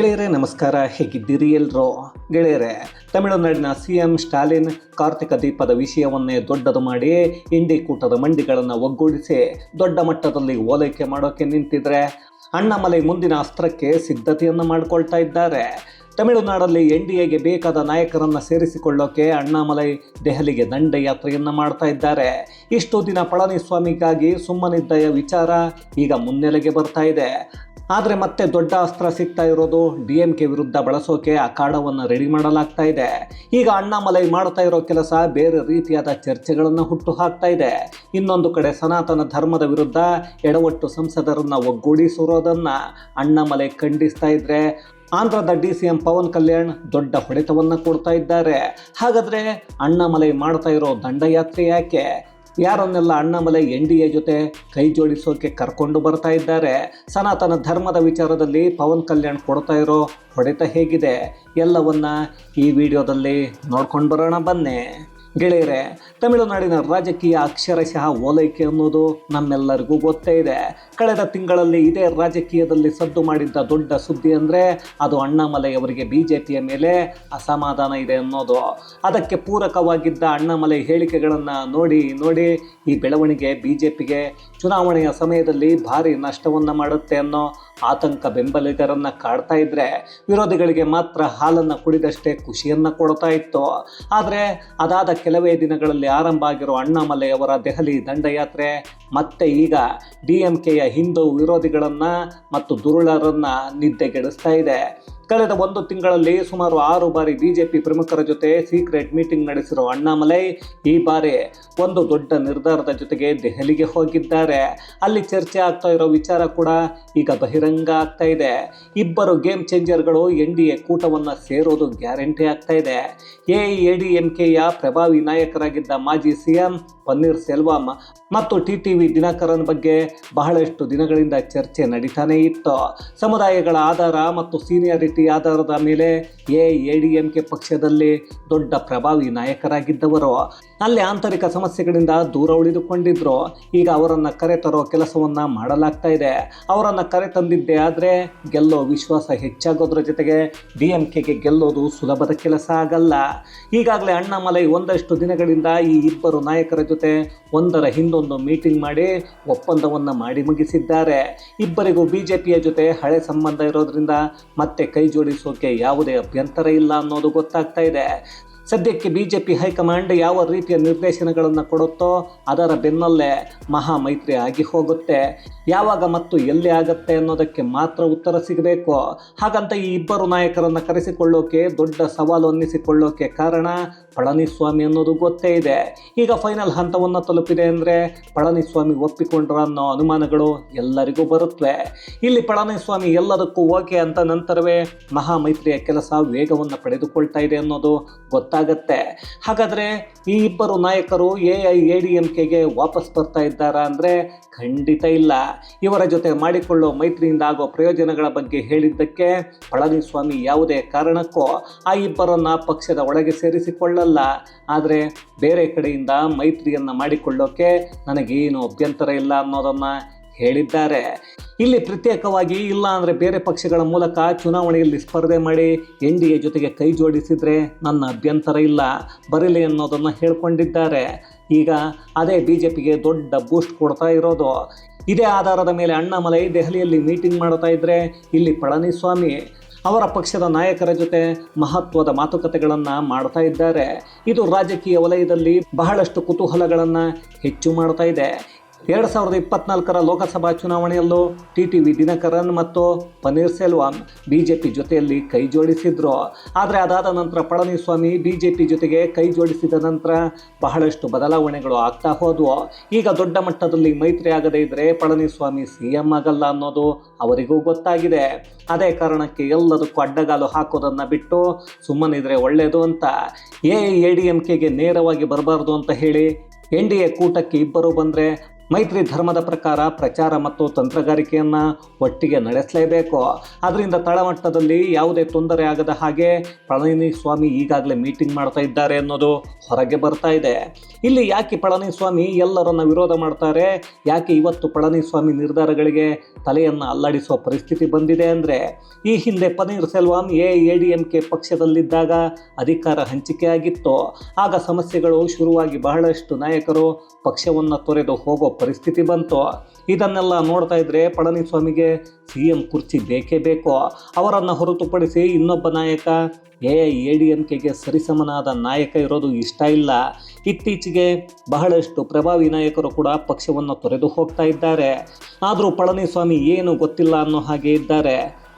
ಗೆಳೆಯರೇ, ನಮಸ್ಕಾರ. ಹೇಗಿದ್ದೀರಿ ಎಲ್ರೋ? ಗೆಳೆಯರೇ, ತಮಿಳುನಾಡಿನ ಸಿ ಎಂ ಸ್ಟಾಲಿನ್ ಕಾರ್ತಿಕ ದೀಪದ ವಿಷಯವನ್ನೇ ದೊಡ್ಡದು ಮಾಡಿ ಇಂಡಿ ಕೂಟದ ಮಂಡಿಗಳನ್ನು ಒಗ್ಗೂಡಿಸಿ ದೊಡ್ಡ ಮಟ್ಟದಲ್ಲಿ ಓಲೈಕೆ ಮಾಡೋಕೆ ನಿಂತಿದ್ರೆ ಅಣ್ಣಾಮಲೈ ಮುಂದಿನ ಅಸ್ತ್ರಕ್ಕೆ ಸಿದ್ಧತೆಯನ್ನು ಮಾಡಿಕೊಳ್ತಾ ಇದ್ದಾರೆ. ತಮಿಳುನಾಡಲ್ಲಿ ಎನ್ ಡಿ ಎಗೆ ಬೇಕಾದ ನಾಯಕರನ್ನು ಸೇರಿಸಿಕೊಳ್ಳೋಕೆ ಅಣ್ಣಾಮಲೈ ದೆಹಲಿಗೆ ದಂಡಯಾತ್ರೆಯನ್ನು ಮಾಡ್ತಾ ಇದ್ದಾರೆ. ಇಷ್ಟು ದಿನ ಪಳನಿಸ್ವಾಮಿಗಾಗಿ ಸುಮ್ಮನಿದ್ದ ವಿಚಾರ ಈಗ ಮುನ್ನೆಲೆಗೆ ಬರ್ತಾ ಇದೆ. ಆದರೆ ಮತ್ತೆ ದೊಡ್ಡ ಅಸ್ತ್ರ ಸಿಗ್ತಾ ಇರೋದು ಡಿ ಎಂ ಕೆ ವಿರುದ್ಧ ಬಳಸೋಕೆ ಅಖಾಡವನ್ನು ರೆಡಿ ಮಾಡಲಾಗ್ತಾ ಇದೆ. ಈಗ ಅಣ್ಣಾಮಲೈ ಮಾಡ್ತಾ ಇರೋ ಕೆಲಸ ಬೇರೆ ರೀತಿಯಾದ ಚರ್ಚೆಗಳನ್ನು ಹುಟ್ಟು ಹಾಕ್ತಾ ಇದೆ. ಇನ್ನೊಂದು ಕಡೆ ಸನಾತನ ಧರ್ಮದ ವಿರುದ್ಧ ಎಡವಟ್ಟು ಸಂಸದರನ್ನು ಒಗ್ಗೂಡಿಸಿರೋದನ್ನು ಅಣ್ಣಾಮಲೈ ಖಂಡಿಸ್ತಾ ಇದ್ರೆ ಆಂಧ್ರದ D C M Pawan Kalyan ದೊಡ್ಡ ಹೊಡೆತವನ್ನು ಕೊಡ್ತಾ ಇದ್ದಾರೆ. ಹಾಗಾದರೆ ಅಣ್ಣಾಮಲೈ ಮಾಡ್ತಾ ಇರೋ ದಂಡಯಾತ್ರೆ ಯಾಕೆ? ಯಾರನ್ನೆಲ್ಲ ಅಣ್ಣಾಮಲೈ ಎನ್ ಡಿ ಎ ಜೊತೆ ಕೈ ಜೋಡಿಸೋಕೆ ಕರ್ಕೊಂಡು ಬರ್ತಾ ಇದ್ದಾರೆ? ಸನಾತನ ಧರ್ಮದ ವಿಚಾರದಲ್ಲಿ ಪವನ್ ಕಲ್ಯಾಣ್ ಕೊಡ್ತಾ ಇರೋ ಹೊಡೆತ ಹೇಗಿದೆ? ಎಲ್ಲವನ್ನ ಈ ವಿಡಿಯೋದಲ್ಲಿ ನೋಡ್ಕೊಂಡು ಬರೋಣ ಬನ್ನಿ. ಗೆಳೆಯರೆ, ತಮಿಳುನಾಡಿನ ರಾಜಕೀಯ ಅಕ್ಷರಶಃ ಓಲೈಕೆ ಅನ್ನೋದು ನಮ್ಮೆಲ್ಲರಿಗೂ ಗೊತ್ತೇ ಇದೆ. ಕಳೆದ ತಿಂಗಳಲ್ಲಿ ಇದೇ ರಾಜಕೀಯದಲ್ಲಿ ಸದ್ದು ಮಾಡಿದ್ದ ದೊಡ್ಡ ಸುದ್ದಿ ಅಂದರೆ ಅದು ಅಣ್ಣಾಮಲೈ ಅವರಿಗೆ ಬಿ ಜೆ ಪಿಯ ಮೇಲೆ ಅಸಮಾಧಾನ ಇದೆ ಅನ್ನೋದು. ಅದಕ್ಕೆ ಪೂರಕವಾಗಿದ್ದ ಅಣ್ಣಾಮಲೈ ಹೇಳಿಕೆಗಳನ್ನು ನೋಡಿ ನೋಡಿ ಈ ಬೆಳವಣಿಗೆ ಬಿ ಜೆ ಪಿಗೆ ಚುನಾವಣೆಯ ಸಮಯದಲ್ಲಿ ಭಾರಿ ನಷ್ಟವನ್ನು ಮಾಡುತ್ತೆ ಅನ್ನೋ ಆತಂಕ ಬೆಂಬಲಿಗರನ್ನ ಕಾಡ್ತಾ ಇದ್ರೆ ವಿರೋಧಿಗಳಿಗೆ ಮಾತ್ರ ಹಾಲನ್ನು ಕುಡಿದಷ್ಟೇ ಖುಷಿಯನ್ನ ಕೊಡ್ತಾ ಇತ್ತು. ಆದರೆ ಅದಾದ ಕೆಲವೇ ದಿನಗಳಲ್ಲಿ ಆರಂಭ ಆಗಿರೋ ಅಣ್ಣಾಮಲೆಯವರ ದೆಹಲಿ ದಂಡಯಾತ್ರೆ ಮತ್ತೆ ಈಗ ಡಿ ಎಂ ಕೆಯ ಹಿಂದೂ ವಿರೋಧಿಗಳನ್ನು ಮತ್ತು ದುರುಳರನ್ನ ನಿದ್ದೆಗೆಡಿಸ್ತಾ ಇದೆ. ಕಳೆದ ಒಂದು ತಿಂಗಳಲ್ಲಿ ಸುಮಾರು ಆರು ಬಾರಿ ಬಿಜೆಪಿ ಪ್ರಮುಖರ ಜೊತೆ ಸೀಕ್ರೆಟ್ ಮೀಟಿಂಗ್ ನಡೆಸಿರೋ ಅಣ್ಣಾಮಲೈ ಈ ಬಾರಿ ಒಂದು ದೊಡ್ಡ ನಿರ್ಧಾರದ ಜೊತೆಗೆ ದೆಹಲಿಗೆ ಹೋಗಿದ್ದಾರೆ. ಅಲ್ಲಿ ಚರ್ಚೆ ಆಗ್ತಾ ಇರೋ ವಿಚಾರ ಕೂಡ ಈಗ ಬಹಿರಂಗ ಆಗ್ತಾ ಇದೆ. ಇಬ್ಬರು ಗೇಮ್ ಚೇಂಜರ್ಗಳು ಎನ್ ಡಿ ಎ ಕೂಟವನ್ನು ಸೇರೋದು ಗ್ಯಾರಂಟಿ ಆಗ್ತಾ ಇದೆ. ಎ ಕೆಯ ಪ್ರಭಾವಿ ನಾಯಕರಾಗಿದ್ದ ಮಾಜಿ ಸಿಎಂ ಪನ್ನೀರ್ ಸೆಲ್ವಂ ಮತ್ತು ಟಿ ಟಿ ವಿ ದಿನಕರನ್ ಬಗ್ಗೆ ಬಹಳಷ್ಟು ದಿನಗಳಿಂದ ಚರ್ಚೆ ನಡೀತಾನೇ ಇತ್ತು. ಸಮುದಾಯಗಳ ಆಧಾರ ಮತ್ತು ಸೀನಿಯಾರಿಟಿ ಆಧಾರದ ಮೇಲೆ A A D M K ಪಕ್ಷದಲ್ಲಿ ದೊಡ್ಡ ಪ್ರಭಾವಿ ನಾಯಕರಾಗಿದ್ದವರು. ಅಲ್ಲಿ ಆಂತರಿಕ ಸಮಸ್ಯೆಗಳಿಂದ ದೂರ ಉಳಿದುಕೊಂಡಿದ್ರು. ಈಗ ಅವರನ್ನು ಕರೆತರೋ ಕೆಲಸವನ್ನು ಮಾಡಲಾಗ್ತಾ ಇದೆ. ಅವರನ್ನು ಕರೆತಂದಿದ್ದೇ ಆದರೆ ಗೆಲ್ಲೋ ವಿಶ್ವಾಸ ಹೆಚ್ಚಾಗೋದ್ರ ಜೊತೆಗೆ ಡಿ ಎಂ ಕೆಗೆ ಗೆಲ್ಲೋದು ಸುಲಭದ ಕೆಲಸ ಆಗಲ್ಲ. ಈಗಾಗಲೇ ಅಣ್ಣಾಮಲೈ ಒಂದಷ್ಟು ದಿನಗಳಿಂದ ಈ ಇಬ್ಬರು ನಾಯಕರ ಜೊತೆ ಒಂದರ ಹಿಂದೊಂದು ಮೀಟಿಂಗ್ ಮಾಡಿ ಒಪ್ಪಂದವನ್ನು ಮಾಡಿ ಮುಗಿಸಿದ್ದಾರೆ. ಇಬ್ಬರಿಗೂ ಬಿ ಜೊತೆ ಹಳೆ ಸಂಬಂಧ ಇರೋದ್ರಿಂದ ಮತ್ತೆ ಕೈ ಜೋಡಿಸೋಕೆ ಯಾವುದೇ ಅಭ್ಯಂತರ ಇಲ್ಲ ಅನ್ನೋದು ಗೊತ್ತಾಗ್ತಾ ಇದೆ. ಸದ್ಯಕ್ಕೆ ಬಿ ಜೆ ಪಿ ಹೈಕಮಾಂಡ್ ಯಾವ ರೀತಿಯ ನಿರ್ದೇಶನಗಳನ್ನು ಕೊಡುತ್ತೋ ಅದರ ಬೆನ್ನಲ್ಲೇ ಮಹಾ ಮೈತ್ರಿ ಆಗಿ ಹೋಗುತ್ತೆ. ಯಾವಾಗ ಮತ್ತು ಎಲ್ಲಿ ಆಗುತ್ತೆ ಅನ್ನೋದಕ್ಕೆ ಮಾತ್ರ ಉತ್ತರ ಸಿಗಬೇಕು. ಹಾಗಂತ ಈ ಇಬ್ಬರು ನಾಯಕರನ್ನು ಕರೆಸಿಕೊಳ್ಳೋಕೆ, ದೊಡ್ಡ ಸವಾಲು ಅನ್ನಿಸಿಕೊಳ್ಳೋಕೆ ಕಾರಣ ಪಳನಿಸ್ವಾಮಿ ಅನ್ನೋದು ಗೊತ್ತೇ ಇದೆ. ಈಗ ಫೈನಲ್ ಹಂತವನ್ನು ತಲುಪಿದೆ ಅಂದರೆ ಪಳನಿಸ್ವಾಮಿ ಒಪ್ಪಿಕೊಂಡ್ರ ಅನ್ನೋ ಅನುಮಾನಗಳು ಎಲ್ಲರಿಗೂ ಬರುತ್ತವೆ ಇಲ್ಲಿ ಪಳನಿಸ್ವಾಮಿ ಎಲ್ಲದಕ್ಕೂ ಓಕೆ ಅಂತ ನಂತರವೇ ಮಹಾ ಮೈತ್ರಿಯ ಕೆಲಸ ವೇಗವನ್ನು ಪಡೆದುಕೊಳ್ತಾ ಇದೆ ಅನ್ನೋದು ಗೊತ್ತಾಗತ್ತೆ. ಹಾಗಾದರೆ ಈ ಇಬ್ಬರು ನಾಯಕರು A I, A D M ಕೆಗೆ ವಾಪಸ್ ಬರ್ತಾ ಇದ್ದಾರಾ ಅಂದರೆ ಖಂಡಿತ ಇಲ್ಲ. ಇವರ ಜೊತೆ ಮಾಡಿಕೊಳ್ಳೋ ಮೈತ್ರಿಯಿಂದ ಆಗೋ ಪ್ರಯೋಜನಗಳ ಬಗ್ಗೆ ಹೇಳಿದ್ದಕ್ಕೆ ಪಳನಿಸ್ವಾಮಿ ಯಾವುದೇ ಕಾರಣಕ್ಕೂ ಆ ಇಬ್ಬರನ್ನ ಪಕ್ಷದ ಒಳಗೆ ಸೇರಿಸಿಕೊಳ್ಳಲ್ಲ. ಆದರೆ ಬೇರೆ ಕಡೆಯಿಂದ ಮೈತ್ರಿಯನ್ನು ಮಾಡಿಕೊಳ್ಳೋಕೆ ನನಗೇನು ಅಭ್ಯಂತರ ಇಲ್ಲ ಅನ್ನೋದನ್ನು ಹೇಳಿದ್ದಾರೆ. ಇಲ್ಲಿ ಪ್ರತ್ಯೇಕವಾಗಿ ಇಲ್ಲ ಅಂದರೆ ಬೇರೆ ಪಕ್ಷಗಳ ಮೂಲಕ ಚುನಾವಣೆಯಲ್ಲಿ ಸ್ಪರ್ಧೆ ಮಾಡಿ ಎನ್ ಡಿ ಎ ಜೊತೆಗೆ ಕೈ ಜೋಡಿಸಿದರೆ ನನ್ನ ಅಭ್ಯಂತರ ಇಲ್ಲ ಬರಲಿ ಅನ್ನೋದನ್ನು ಹೇಳ್ಕೊಂಡಿದ್ದಾರೆ. ಈಗ ಅದೇ ಬಿ ಜೆ ಪಿಗೆ ದೊಡ್ಡ ಬೂಸ್ಟ್ ಕೊಡ್ತಾ ಇರೋದು. ಇದೇ ಆಧಾರದ ಮೇಲೆ ಅಣ್ಣಾಮಲೈ ದೆಹಲಿಯಲ್ಲಿ ಮೀಟಿಂಗ್ ಮಾಡ್ತಾ ಇದ್ದರೆ ಇಲ್ಲಿ ಪಳನಿಸ್ವಾಮಿ ಅವರ ಪಕ್ಷದ ನಾಯಕರ ಜೊತೆ ಮಹತ್ವದ ಮಾತುಕತೆಗಳನ್ನು ಮಾಡ್ತಾ ಇದ್ದಾರೆ. ಇದು ರಾಜಕೀಯ ವಲಯದಲ್ಲಿ ಬಹಳಷ್ಟು ಕುತೂಹಲಗಳನ್ನು ಹೆಚ್ಚು ಮಾಡ್ತಾ ಇದೆ. ಎರಡು ಸಾವಿರದ ಇಪ್ಪತ್ನಾಲ್ಕರ ಲೋಕಸಭಾ ಚುನಾವಣೆಯಲ್ಲೂ ಟಿ ಟಿ ವಿ ದಿನಕರನ್ ಮತ್ತು ಪನ್ನೀರ್ ಸೆಲ್ವಂ ಬಿಜೆಪಿ ಜೊತೆಯಲ್ಲಿ ಕೈ ಜೋಡಿಸಿದ್ರು. ಆದರೆ ಅದಾದ ನಂತರ ಪಳನಿಸ್ವಾಮಿ ಬಿಜೆಪಿ ಜೊತೆಗೆ ಕೈ ಜೋಡಿಸಿದ ನಂತರ ಬಹಳಷ್ಟು ಬದಲಾವಣೆಗಳು ಆಗ್ತಾ ಹೋದವು. ಈಗ ದೊಡ್ಡ ಮಟ್ಟದಲ್ಲಿ ಮೈತ್ರಿ ಆಗದೇ ಇದ್ದರೆ ಪಳನಿಸ್ವಾಮಿ ಸಿ ಎಂ ಆಗಲ್ಲ ಅನ್ನೋದು ಅವರಿಗೂ ಗೊತ್ತಾಗಿದೆ. ಅದೇ ಕಾರಣಕ್ಕೆ ಎಲ್ಲದಕ್ಕೂ ಅಡ್ಡಗಾಲು ಹಾಕೋದನ್ನು ಬಿಟ್ಟು ಸುಮ್ಮನಿದ್ರೆ ಒಳ್ಳೆಯದು ಅಂತ ಎ ಎ ಡಿ ಎಂ ಕೆಗೆ ನೇರವಾಗಿ ಬರಬಾರ್ದು ಅಂತ ಹೇಳಿ ಎನ್ ಡಿ ಎ ಕೂಟಕ್ಕೆ ಇಬ್ಬರು ಬಂದರೆ ಮೈತ್ರಿ ಧರ್ಮದ ಪ್ರಕಾರ ಪ್ರಚಾರ ಮತ್ತು ತಂತ್ರಗಾರಿಕೆಯನ್ನು ಒಟ್ಟಿಗೆ ನಡೆಸಲೇಬೇಕು. ಅದರಿಂದ ತಳಮಟ್ಟದಲ್ಲಿ ಯಾವುದೇ ತೊಂದರೆ ಆಗದ ಹಾಗೆ ಪಳನಿಸ್ವಾಮಿ ಈಗಾಗಲೇ ಮೀಟಿಂಗ್ ಮಾಡ್ತಾ ಇದ್ದಾರೆ ಅನ್ನೋದು ಹೊರಗೆ ಬರ್ತಾ ಇದೆ. ಇಲ್ಲಿ ಯಾಕೆ ಪಳನಿಸ್ವಾಮಿ ಎಲ್ಲರನ್ನ ವಿರೋಧ ಮಾಡ್ತಾರೆ? ಯಾಕೆ ಇವತ್ತು ಪಳನಿಸ್ವಾಮಿ ನಿರ್ಧಾರಗಳಿಗೆ ತಲೆಯನ್ನು ಅಲ್ಲಾಡಿಸುವ ಪರಿಸ್ಥಿತಿ ಬಂದಿದೆ ಅಂದರೆ? ಈ ಹಿಂದೆ Panneer Selvam A A D M K ಪಕ್ಷದಲ್ಲಿದ್ದಾಗ ಅಧಿಕಾರ ಹಂಚಿಕೆ ಆಗಿತ್ತು. ಆಗ ಸಮಸ್ಯೆಗಳು ಶುರುವಾಗಿ ಬಹಳಷ್ಟು ನಾಯಕರು ಪಕ್ಷವನ್ನು ತೊರೆದು ಹೋಗೋ ಪರಿಸ್ಥಿತಿ ಬಂತು, ಇದನ್ನೆಲ್ಲ ನೋಡ್ತಾ ಇದ್ರೆ ಪಳನಿಸ್ವಾಮಿಗೆ ಸಿ ಎಂ ಕುರ್ಚಿ ಬೇಕೇ ಬೇಕೋ, ಅವರನ್ನು ಹೊರತುಪಡಿಸಿ ಇನ್ನೊಬ್ಬ ನಾಯಕ ಎ ಎ ಡಿ ಎಂ ಕೆಗೆ ಸರಿಸಮನಾದ ನಾಯಕ ಇರೋದು ಇಷ್ಟ ಇಲ್ಲ. ಇತ್ತೀಚೆಗೆ ಬಹಳಷ್ಟು ಪ್ರಭಾವಿ ನಾಯಕರು ಕೂಡ ಪಕ್ಷವನ್ನು ತೊರೆದು ಹೋಗ್ತಾ ಇದ್ದಾರೆ. ಆದರೂ ಪಳನಿಸ್ವಾಮಿ ಏನು ಗೊತ್ತಿಲ್ಲ ಅನ್ನೋ ಹಾಗೆ ಇದ್ದಾರೆ.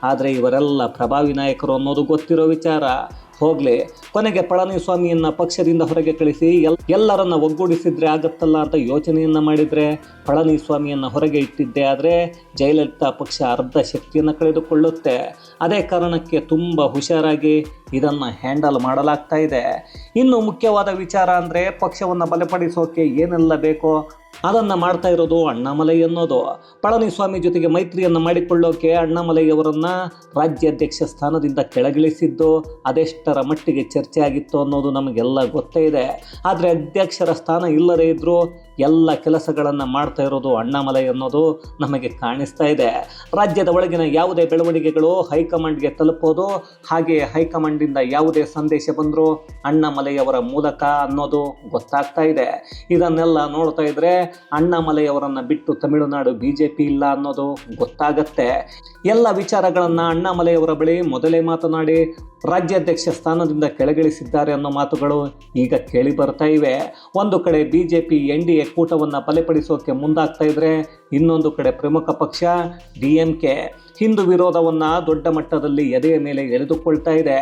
ಆದರೆ ಇವರೆಲ್ಲ ಪ್ರಭಾವಿ ನಾಯಕರು ಅನ್ನೋದು ಗೊತ್ತಿರೋ ವಿಚಾರ. ಹೋಗಲಿ, ಕೊನೆಗೆ ಪಳನಿಸ್ವಾಮಿಯನ್ನ ಪಕ್ಷದಿಂದ ಹೊರಗೆ ಕಳಿಸಿ, ಎಲ್, ಎಲ್ಲರನ್ನ ಒಗ್ಗೂಡಿಸಿದ್ರೆ ಆಗತ್ತಲ್ಲ ಅಂತ ಯೋಚನೆಯನ್ನ ಮಾಡಿದ್ರೆ ಪಳನಿಸ್ವಾಮಿಯನ್ನ ಹೊರಗೆ ಇಟ್ಟಿದ್ದೆ ಆದರೆ ಜಯಲಲಿತಾ ಪಕ್ಷ ಅರ್ಧ ಶಕ್ತಿಯನ್ನು ಕಳೆದುಕೊಳ್ಳುತ್ತೆ. ಅದೇ ಕಾರಣಕ್ಕೆ ತುಂಬ ಹುಷಾರಾಗಿ ಇದನ್ನು ಹ್ಯಾಂಡಲ್ ಮಾಡಲಾಗ್ತಾ ಇದೆ. ಇನ್ನು ಮುಖ್ಯವಾದ ವಿಚಾರ ಅಂದರೆ ಪಕ್ಷವನ್ನು ಬಲಪಡಿಸೋಕೆ ಏನೆಲ್ಲ ಬೇಕೋ ಅದನ್ನು ಮಾಡ್ತಾ ಇರೋದು ಅಣ್ಣಾಮಲೈ ಅನ್ನೋದು. ಪಳನಿಸ್ವಾಮಿ ಜೊತೆಗೆ ಮೈತ್ರಿಯನ್ನು ಮಾಡಿಕೊಳ್ಳೋಕೆ ಅಣ್ಣಾಮಲೈ ಅವರನ್ನು ರಾಜ್ಯಾಧ್ಯಕ್ಷ ಸ್ಥಾನದಿಂದ ಕೆಳಗಿಳಿಸಿದ್ದು ಅದೆಷ್ಟರ ಮಟ್ಟಿಗೆ ಚರ್ಚೆ ಆಗಿತ್ತು ಅನ್ನೋದು ನಮಗೆಲ್ಲ ಗೊತ್ತೇ ಇದೆ. ಆದರೆ ಅಧ್ಯಕ್ಷರ ಸ್ಥಾನ ಇಲ್ಲದೇ ಇದ್ದರೂ ಎಲ್ಲ ಕೆಲಸಗಳನ್ನು ಮಾಡ್ತಾ ಇರೋದು ಅಣ್ಣಾಮಲೈ ಅನ್ನೋದು ನಮಗೆ ಕಾಣಿಸ್ತಾ ಇದೆ. ರಾಜ್ಯದ ಒಳಗಿನ ಯಾವುದೇ ಬೆಳವಣಿಗೆಗಳು ಹೈಕಮಾಂಡ್ಗೆ ತಲುಪೋದು ಹಾಗೆ ಹೈಕಮಾಂಡಿಂದ ಯಾವುದೇ ಸಂದೇಶ ಬಂದರೂ ಅಣ್ಣಾಮಲೈ ಅವರ ಮೂಲಕ ಅನ್ನೋದು ಗೊತ್ತಾಗ್ತಾ ಇದೆ. ಇದನ್ನೆಲ್ಲ ನೋಡ್ತಾ ಇದ್ರೆ ಅಣ್ಣಾಮಲೈ ಅವರನ್ನು ಬಿಟ್ಟು ತಮಿಳುನಾಡು ಬಿ ಜೆ ಪಿ ಇಲ್ಲ ಅನ್ನೋದು ಗೊತ್ತಾಗತ್ತೆ. ಎಲ್ಲ ವಿಚಾರಗಳನ್ನು ಅಣ್ಣಾಮಲೆಯವರ ಬಳಿ ಮೊದಲೇ ಮಾತನಾಡಿ ರಾಜ್ಯಾಧ್ಯಕ್ಷ ಸ್ಥಾನದಿಂದ ಕೆಳಗಿಳಿಸಿದ್ದಾರೆ ಅನ್ನೋ ಮಾತುಗಳು ಈಗ ಕೇಳಿ ಬರ್ತಾ ಇವೆ. ಒಂದು ಕಡೆ B J P N D A ಕೂಟವನ್ನು ಬಲಪಡಿಸೋಕೆ ಮುಂದಾಗ್ತಾ ಇದ್ರೆ ಇನ್ನೊಂದು ಕಡೆ ಪ್ರಮುಖ ಪಕ್ಷ ಡಿ ಎಂ ಕೆ. ಹಿಂದೂ ವಿರೋಧವನ್ನು ದೊಡ್ಡ ಮಟ್ಟದಲ್ಲಿ ಎದೆಯ ಮೇಲೆ ಎಳೆದುಕೊಳ್ತಾ ಇದೆ.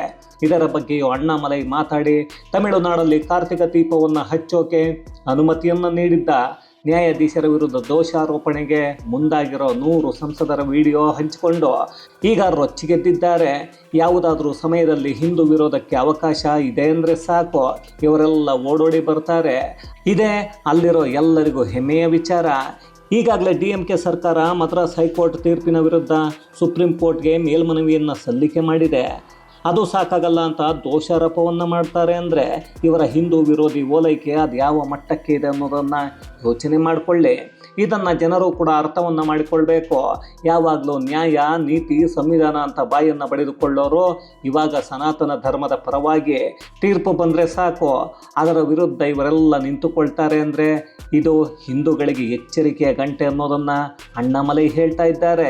ಇದರ ಬಗ್ಗೆಯೂ ಅಣ್ಣಾಮಲೈ ಮಾತಾಡಿ, ತಮಿಳುನಾಡಲ್ಲಿ ಕಾರ್ತಿಕ ದೀಪವನ್ನು ಹಚ್ಚೋಕೆ ಅನುಮತಿಯನ್ನು ನೀಡಿದ್ದ ನ್ಯಾಯಾಧೀಶರ ವಿರುದ್ಧ ದೋಷಾರೋಪಣೆಗೆ ಮುಂದಾಗಿರೋ ನೂರು ಸಂಸದರ ವಿಡಿಯೋ ಹಂಚಿಕೊಂಡು ಈಗ ರೊಚ್ಚಿಗೆದ್ದಿದ್ದಾರೆ ಯಾವುದಾದ್ರೂ ಸಮಯದಲ್ಲಿ ಹಿಂದೂ ವಿರೋಧಕ್ಕೆ ಅವಕಾಶ ಇದೆ ಅಂದರೆ ಸಾಕು, ಇವರೆಲ್ಲ ಓಡೋಡಿ ಬರ್ತಾರೆ. ಇದೇ ಅಲ್ಲಿರೋ ಎಲ್ಲರಿಗೂ ಹೆಮ್ಮೆಯ ವಿಚಾರ. ಈಗಾಗಲೇ ಡಿ ಎಂ ಕೆ ಸರ್ಕಾರ ಮದ್ರಾಸ್ ಹೈಕೋರ್ಟ್ ತೀರ್ಪಿನ ವಿರುದ್ಧ ಸುಪ್ರೀಂ ಕೋರ್ಟ್ಗೆ ಮೇಲ್ಮನವಿಯನ್ನು ಸಲ್ಲಿಕೆ ಮಾಡಿದೆ. ಅದು ಸಾಕಾಗಲ್ಲ ಅಂತ ದೋಷಾರೋಪವನ್ನು ಮಾಡ್ತಾರೆ ಅಂದರೆ ಇವರ ಹಿಂದೂ ವಿರೋಧಿ ಓಲೈಕೆ ಅದು ಯಾವ ಮಟ್ಟಕ್ಕೆ ಇದೆ ಅನ್ನೋದನ್ನು ಯೋಚನೆ ಮಾಡಿಕೊಳ್ಳಿ. ಇದನ್ನು ಜನರು ಕೂಡ ಅರ್ಥವನ್ನು ಮಾಡಿಕೊಳ್ಬೇಕು. ಯಾವಾಗಲೂ ನ್ಯಾಯ, ನೀತಿ, ಸಂವಿಧಾನ ಅಂತ ಬಾಯನ್ನು ಬಡಿದುಕೊಳ್ಳೋರು ಇವಾಗ ಸನಾತನ ಧರ್ಮದ ಪರವಾಗಿ ತೀರ್ಪು ಬಂದರೆ ಸಾಕು. ಅದರ ವಿರುದ್ಧ ಇವರೆಲ್ಲ ನಿಂತುಕೊಳ್ತಾರೆ ಅಂದರೆ ಇದು ಹಿಂದೂಗಳಿಗೆ ಎಚ್ಚರಿಕೆಯ ಗಂಟೆ ಅನ್ನೋದನ್ನು ಅಣ್ಣಾಮಲೈ ಹೇಳ್ತಾ ಇದ್ದಾರೆ.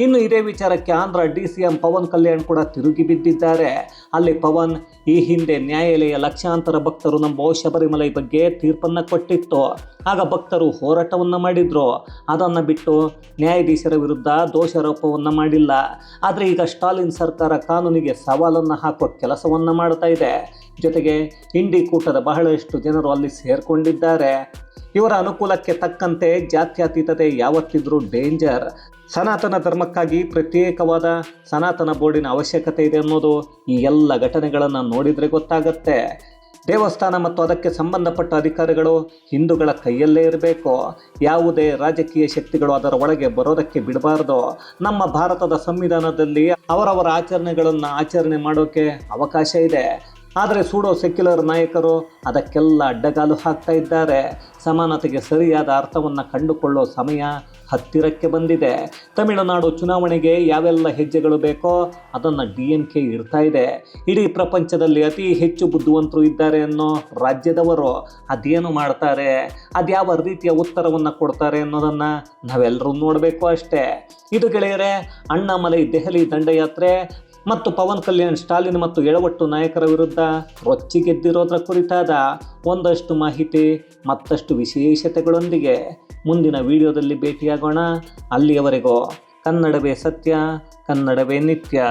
ಇನ್ನು ಇದೇ ವಿಚಾರಕ್ಕೆ Andhra D C M Pawan Kalyan ಕೂಡ ತಿರುಗಿ ಬಿದ್ದಿದ್ದಾರೆ. ಅಲ್ಲಿ ಪವನ್ ಈ ಹಿಂದೆ ನ್ಯಾಯಾಲಯ ಲಕ್ಷಾಂತರ ಭಕ್ತರು ನಮ್ಮ ಶಬರಿಮಲೈ ಬಗ್ಗೆ ತೀರ್ಪನ್ನು ಕೊಟ್ಟಿತ್ತು. ಆಗ ಭಕ್ತರು ಹೋರಾಟವನ್ನು ಮಾಡಿದ್ರು. ಅದನ್ನು ಬಿಟ್ಟು ನ್ಯಾಯಾಧೀಶರ ವಿರುದ್ಧ ದೋಷಾರೋಪವನ್ನು ಮಾಡಿಲ್ಲ. ಆದರೆ ಈಗ ಸ್ಟಾಲಿನ್ ಸರ್ಕಾರ ಕಾನೂನಿಗೆ ಸವಾಲನ್ನು ಹಾಕೋ ಕೆಲಸವನ್ನು ಮಾಡ್ತಾ ಇದೆ. ಜೊತೆಗೆ ಹಿಂಡಿ ಕೂಟದ ಬಹಳಷ್ಟು ಜನರು ಅಲ್ಲಿ ಸೇರಿಕೊಂಡಿದ್ದಾರೆ. ಇವರ ಅನುಕೂಲಕ್ಕೆ ತಕ್ಕಂತೆ ಜಾತ್ಯತೀತತೆ ಯಾವತ್ತಿದ್ರೂ ಡೇಂಜರ್. ಸನಾತನ ಧರ್ಮಕ್ಕಾಗಿ ಪ್ರತ್ಯೇಕವಾದ ಸನಾತನ ಬೋರ್ಡಿನ ಅವಶ್ಯಕತೆ ಇದೆ ಅನ್ನೋದು ಈ ಎಲ್ಲ ಘಟನೆಗಳನ್ನು ನೋಡಿದರೆ ಗೊತ್ತಾಗತ್ತೆ. ದೇವಸ್ಥಾನ ಮತ್ತು ಅದಕ್ಕೆ ಸಂಬಂಧಪಟ್ಟ ಅಧಿಕಾರಿಗಳು ಹಿಂದೂಗಳ ಕೈಯಲ್ಲೇ ಇರಬೇಕು. ಯಾವುದೇ ರಾಜಕೀಯ ಶಕ್ತಿಗಳು ಅದರ ಒಳಗೆ ಬರೋದಕ್ಕೆ ಬಿಡಬಾರ್ದು. ನಮ್ಮ ಭಾರತದ ಸಂವಿಧಾನದಲ್ಲಿ ಅವರವರ ಆಚರಣೆಗಳನ್ನು ಆಚರಣೆ ಮಾಡೋಕೆ ಅವಕಾಶ ಇದೆ. ಆದರೆ ಸೂಡೋ ಸೆಕ್ಯುಲರ್ ನಾಯಕರು ಅದಕ್ಕೆಲ್ಲ ಅಡ್ಡಗಾಲು ಹಾಕ್ತಾ ಇದ್ದಾರೆ. ಸಮಾನತೆಗೆ ಸರಿಯಾದ ಅರ್ಥವನ್ನು ಕಂಡುಕೊಳ್ಳೋ ಸಮಯ ಹತ್ತಿರಕ್ಕೆ ಬಂದಿದೆ. ತಮಿಳುನಾಡು ಚುನಾವಣೆಗೆ ಯಾವೆಲ್ಲ ಹೆಜ್ಜೆಗಳು ಬೇಕೋ ಅದನ್ನು ಡಿ ಎಂ ಕೆ ಇಡ್ತಾ ಇದೆ. ಇಡೀ ಪ್ರಪಂಚದಲ್ಲಿ ಅತಿ ಹೆಚ್ಚು ಬುದ್ಧಿವಂತರು ಇದ್ದಾರೆ ಅನ್ನೋ ರಾಜ್ಯದವರು ಅದೇನು ಮಾಡ್ತಾರೆ? ಅದ್ಯಾವ ರೀತಿಯ ಉತ್ತರವನ್ನು ಕೊಡ್ತಾರೆ ಅನ್ನೋದನ್ನು ನಾವೆಲ್ಲರೂ ನೋಡಬೇಕು ಅಷ್ಟೇ. ಇದು ಗೆಳೆಯರೆ, ಅಣ್ಣಾಮಲೈ ದೆಹಲಿ ದಂಡಯಾತ್ರೆ ಮತ್ತು ಪವನ್ ಕಲ್ಯಾಣ್, ಸ್ಟಾಲಿನ್ ಮತ್ತು ಎಳವಟ್ಟು ನಾಯಕರ ವಿರುದ್ಧ ರೊಚ್ಚಿಗೆದ್ದಿರೋದ್ರ ಕುರಿತಾದ ಒಂದಷ್ಟು ಮಾಹಿತಿ, ಮತ್ತಷ್ಟು ವಿಶೇಷತೆಗಳೊಂದಿಗೆ ಮುಂದಿನ ವಿಡಿಯೋದಲ್ಲಿ ಭೇಟಿಯಾಗೋಣ. ಅಲ್ಲಿಯವರೆಗೂ ಕನ್ನಡವೇ ಸತ್ಯ, ಕನ್ನಡವೇ ನಿತ್ಯ.